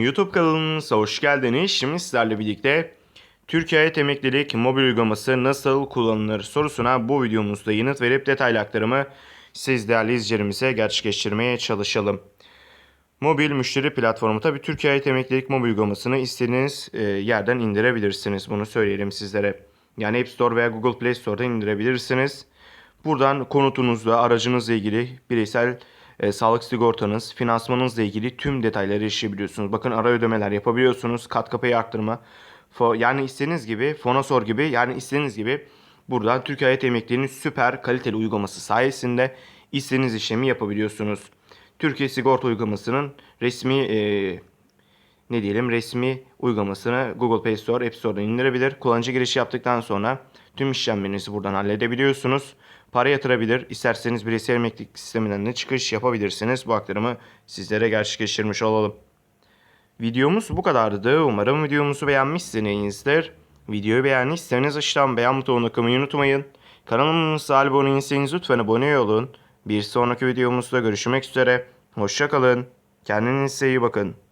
YouTube kanalımıza hoş geldiniz. Şimdi sizlerle birlikte Türkiye Hayat Emeklilik mobil uygulaması nasıl kullanılır sorusuna bu videomuzda yanıt verip detaylı aktarımı siz değerli izleyicilerimize gerçekleştirmeye çalışalım. Mobil müşteri platformu tabi Türkiye Hayat Emeklilik mobil uygulamasını istediğiniz e, yerden indirebilirsiniz. Bunu söyleyelim sizlere. Yani App Store veya Google Play Store'dan indirebilirsiniz. Buradan konutunuzla, aracınızla ilgili bireysel e, sağlık sigortanız, finansmanınızla ilgili tüm detayları erişebiliyorsunuz. Bakın ara ödemeler yapabiliyorsunuz. Kat kapıyı arttırma. Fo- yani istediğiniz gibi, Fonosor gibi yani istediğiniz gibi buradan Türkiye Hayat Emekliliğinin süper kaliteli uygulaması sayesinde istediğiniz işlemi yapabiliyorsunuz. Türkiye Sigorta uygulamasının resmi e, ne diyelim resmi uygulamasını Google Play Store, App Store'dan indirebilir. Kullanıcı girişi yaptıktan sonra tüm işlemlerinizi buradan halledebiliyorsunuz. Para yatırabilir. İsterseniz bireysel emeklilik sisteminden de çıkış yapabilirsiniz. Bu aktarımı sizlere gerçekleştirmiş olalım. Videomuz bu kadardı. Umarım videomuzu beğenmişsinizdir. Videoyu beğendiyseniz aşağıdan beğen butonuna tıklamayı unutmayın. Kanalımıza abone değilseniz lütfen abone olun. Bir sonraki videomuzda görüşmek üzere. Hoşçakalın. Kendinize iyi bakın.